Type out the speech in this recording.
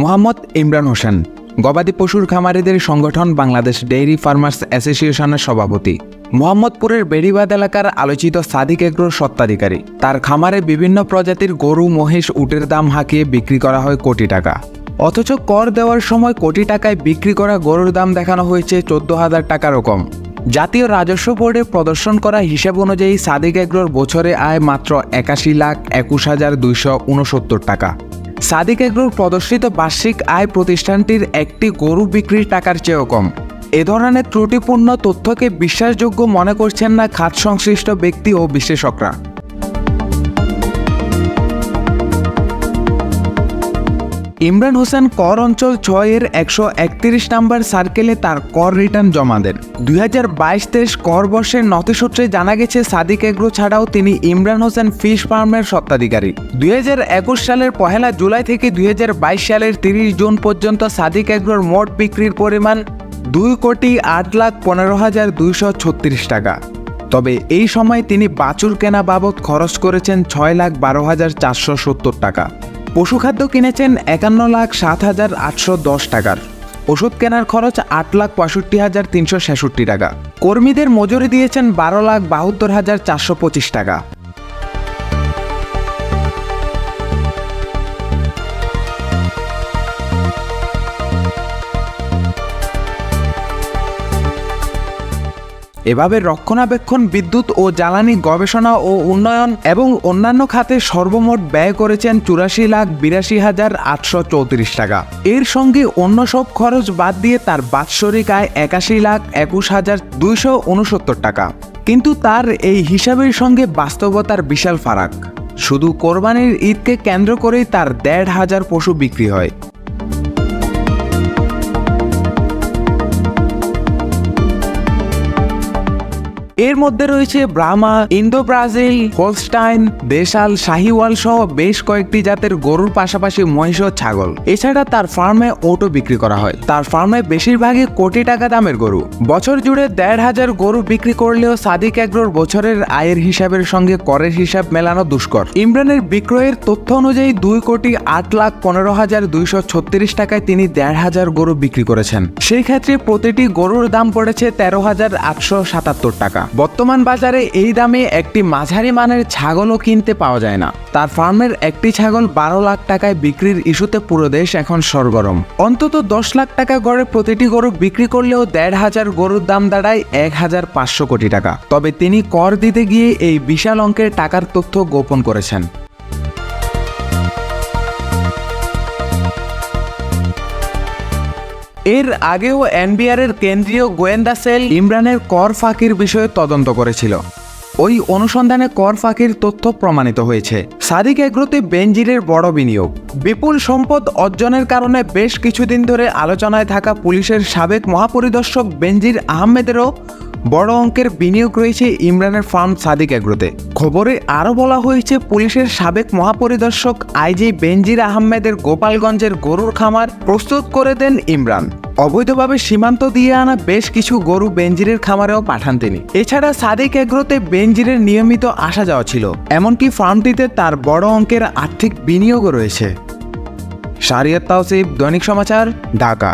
মোহাম্মদ ইমরান হোসেন, গবাদি পশুর খামারিদের সংগঠন বাংলাদেশ ডেইরি ফার্মার্স অ্যাসোসিয়েশনের সভাপতি। মোহাম্মদপুরের বেড়িবাদ এলাকার আলোচিত সাদিক এগ্রোর সত্ত্বাধিকারী তার খামারে বিভিন্ন প্রজাতির গরু, মহিষ, উটের দাম হাঁকিয়ে বিক্রি করা হয় কোটি টাকা। অথচ কর দেওয়ার সময় কোটি টাকায় বিক্রি করা গরুর দাম দেখানো হয়েছে চোদ্দ হাজার টাকারও কম জাতীয় রাজস্ব বোর্ডে প্রদর্শন করা হিসাব অনুযায়ী সাদিক এগ্রোর বছরে আয় মাত্র একাশি লাখ একুশ হাজার দুইশো উনসত্তর টাকা। সাদিক এগ্রোর প্রদর্শিত বার্ষিক আয় প্রতিষ্ঠানটির একটি গরু বিক্রির টাকার চেয়েও কম। এ ধরনের ত্রুটিপূর্ণ তথ্যকে বিশ্বাসযোগ্য মনে করছেন না খাত সংশ্লিষ্ট ব্যক্তি ও বিশেষজ্ঞরা ইমরান হোসেন কর অঞ্চল ছয়ের একশো একত্রিশ নম্বর সার্কেলে তার কর রিটার্ন জমা দেন। দুই হাজার বাইশ তেইশ কর বর্ষের নথি নথিসূত্রে জানা গেছে, সাদিক এগ্রো ছাড়াও তিনি ইমরান হোসেন ফিশ ফার্মের সত্ত্বাধিকারী দুই হাজার একুশ সালের পহেলা জুলাই থেকে দুই হাজার বাইশ সালের তিরিশ জুন পর্যন্ত সাদিক এগ্রোর মোট বিক্রির পরিমাণ দুই কোটি আট লাখ পনেরো হাজার দুইশো ছত্রিশ টাকা। তবে এই সময় তিনি বাছুর কেনা বাবদ খরচ করেছেন ছয় লাখ বারো হাজার চারশো সত্তর টাকা। পশুখাদ্য কিনেছেন একান্ন লাখ সাত হাজার আটশো দশ টাকার। ওষুধ কেনার খরচ আট লাখ পঁয়ষট্টি হাজার তিনশো ছেষট্টি টাকা। কর্মীদের মজুরি দিয়েছেন বারো লাখ বাহাত্তর হাজার চারশো পঁচিশ টাকা। এভাবে রক্ষণাবেক্ষণ, বিদ্যুৎ ও জ্বালানি গবেষণা ও উন্নয়ন এবং অন্যান্য খাতে সর্বমোট ব্যয় করেছেন চুরাশি লাখ বিরাশি হাজার আটশো চৌত্রিশ টাকা। এর সঙ্গে অন্য সব খরচ বাদ দিয়ে তার বাৎসরিক আয় একাশি লাখ একুশ হাজার দুইশো উনসত্তর টাকা। কিন্তু তার এই হিসাবের সঙ্গে বাস্তবতার বিশাল ফারাক। শুধু কোরবানির ঈদকে কেন্দ্র করেই তার দেড় হাজার পশু বিক্রি হয়। এর মধ্যে রয়েছে ব্রাহ্মা ইন্দো ব্রাজিল হোলস্টাইন, দেশাল, শাহিওয়াল সহ বেশ কয়েকটি জাতের গরুর পাশাপাশি মহিষ ও ছাগল। এছাড়া তার ফার্মে ওটো বিক্রি করা হয়। তার ফার্মে বেশিরভাগই কোটি টাকা দামের গরু। বছর জুড়ে দেড় হাজার গরু বিক্রি করলেও সাদিক এগ্রোর বছরের আয়ের হিসাবের সঙ্গে করের হিসাব মেলানো দুষ্কর। ইমরানের বিক্রয়ের তথ্য অনুযায়ী দুই কোটি আট লাখ পনেরো হাজার দুইশো ছত্রিশ টাকায় তিনি দেড় হাজার গরু বিক্রি করেছেন। সেই ক্ষেত্রে প্রতিটি গরুর দাম পড়েছে তেরো হাজার আটশো সাতাত্তর টাকা। বর্তমান বাজারে এই দামে একটি মাঝারি মানের ছাগলও কিনতে পাওয়া যায় না। তার ফার্মের একটি ছাগল বারো লাখ টাকায় বিক্রির ইস্যুতে পুরো দেশ এখন সরগরম। অন্তত দশ লাখ টাকা গড়ে প্রতিটি গরু বিক্রি করলেও দেড় হাজার গরুর দাম দাঁড়ায় এক হাজার পাঁচশো কোটি টাকা। তবে তিনি কর দিতে গিয়ে এই বিশাল অঙ্কের টাকার তথ্য গোপন করেছেন। এর আগেও এনবিআর এর কেন্দ্রীয় গোয়েন্দা সেল ইমরানের কর ফাঁকির বিষয়ে তদন্ত করেছিল। ওই অনুসন্ধানে কর ফাঁকির তথ্য প্রমাণিত হয়েছে। সাদিক এগ্রোতে বেনজিরের বড় বিনিয়োগ। বিপুল সম্পদ অর্জনের কারণে বেশ কিছুদিন ধরে আলোচনায় থাকা পুলিশের সাবেক মহাপরিদর্শক বেনজির আহমেদেরও বড় অঙ্কের বিনিয়োগ রয়েছে ইমরানের ফার্ম সাদিক এগ্রোতে। খবরে আরও বলা হয়েছে, পুলিশের সাবেক মহাপরিদর্শক আইজি বেনজির আহমেদের গোপালগঞ্জের গরুর খামার প্রস্তুত করে দেন ইমরান। অবৈধভাবে সীমান্ত দিয়ে আনা বেশ কিছু গরু বেনজিরের খামারেও পাঠান তিনি। এছাড়া সাদিক এগ্রোতে বেনজিরের নিয়মিত আসা যাওয়া ছিল। এমনকি ফার্মটিতে তার বড় অঙ্কের আর্থিক বিনিয়োগও রয়েছে। শারিয়াত তাওসিফ, দৈনিক সমাচার, ঢাকা।